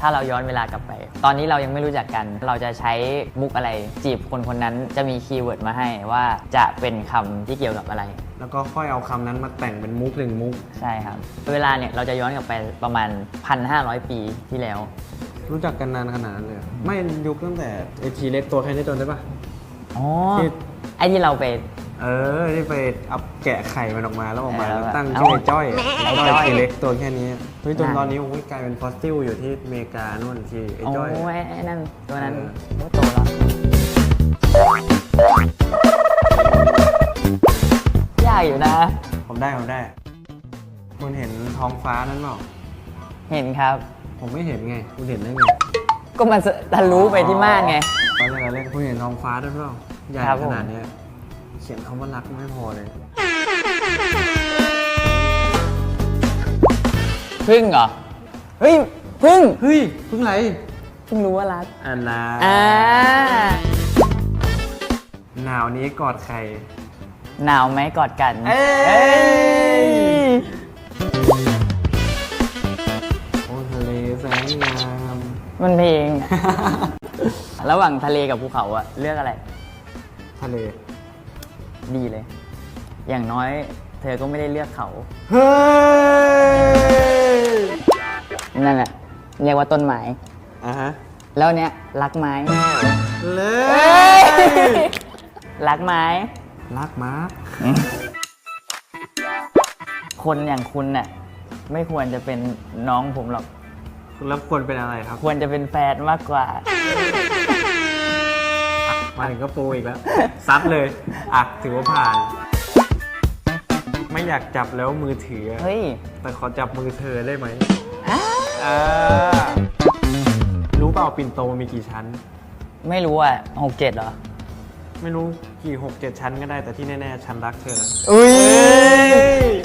ถ้าเราย้อนเวลากลับไป ตอนนี้เรายังไม่รู้จักกัน เราจะใช้มุกอะไรจีบคนคนนั้นจะมีคีย์เวิร์ดมาให้ว่าจะเป็นคำที่เกี่ยวกับอะไร แล้วก็ค่อยเอาคำนั้นมาแต่งเป็นมุกหนึ่งมุก ใช่ครับ เวลาเนี่ยเราจะย้อนกลับไปประมาณ 1,500 ปีที่แล้ว รู้จักกันนานขนาดนั้นเลยเหรอไม่ยุคตั้งแต่ไอทีเล็กตัวแค่นี้จนได้ปะ อ๋อ ที่ ไอ้ที่เราไป เออที่ไปเอาแกะไข่มันออกมาแล้วออกมาเออแล้วตั้งเอาชื่อไอ้จ้อยไอ้ไอ้จ้จ้ออยยทีเล็กตัวแค่นี้เฮ้ยจนนั่นตอนนี้โอ้ยกลายเป็นฟอสซิลอยู่ที่อเมริกานู่นที่ไอ้โอ้จ้อยยไอ้นั่นตัวนั้นเออโอ้โตแล้วยากอยู่นะ ผมได้ผมได้ คุณเห็นท้องฟ้านั้นเปล่าเห็นครับ ผมไม่เห็นไง คุณเห็นได้ไงก็มันทะลุไปที่ม่านไงตอนแรกเราเล่นคุณเห็นท้องฟ้าด้วยเปล่าใหญ่ครับผมขนาดเนี้ย เขียนคำว่ารักไม่พอเลย พึ่งเหรอ เฮ้ย พึ่ง เฮ้ยเพิ่งไรเพิ่งรู้ว่ารักอันนาอ่าหนาวนี้กอดใคร หนาวไหมกอดกัน เอ้ยเอ้ยโอ้ทะเลแสนงามมันเพลง ระหว่างทะเลกับภูเขาอะเลือกอะไร ทะเล ดีเลย อย่างน้อยเธอก็ไม่ได้เลือกเขา เฮ้ยนั่นแหละเรียกว่าต้นไม้ อะฮะแล้วเนี้ยรักไม้ เลเอ้ยยรักไม้ รักมากคนอย่างคุณน่ะไม่ควรจะเป็นน้องผมหรอก แล้วควรเป็นอะไรครับ ควรจะเป็นแฟนมากกว่า มาถึงก็ปูอีกแล้ว ซัดเลย อะ ถือว่าผ่าน ไม่อยากจับแล้วมือถือ เฮ้ย แต่ขอจับมือเธอได้ไหมอ้าอ่ารู้เปล่าปิ่นโตมีกี่ชั้น ไม่รู้อะหกเจ็ดเหรอ ไม่รู้กี่หกเจ็ดชั้นก็ได้แต่ที่แน่ ๆ ชั้นรักเธออุ้ย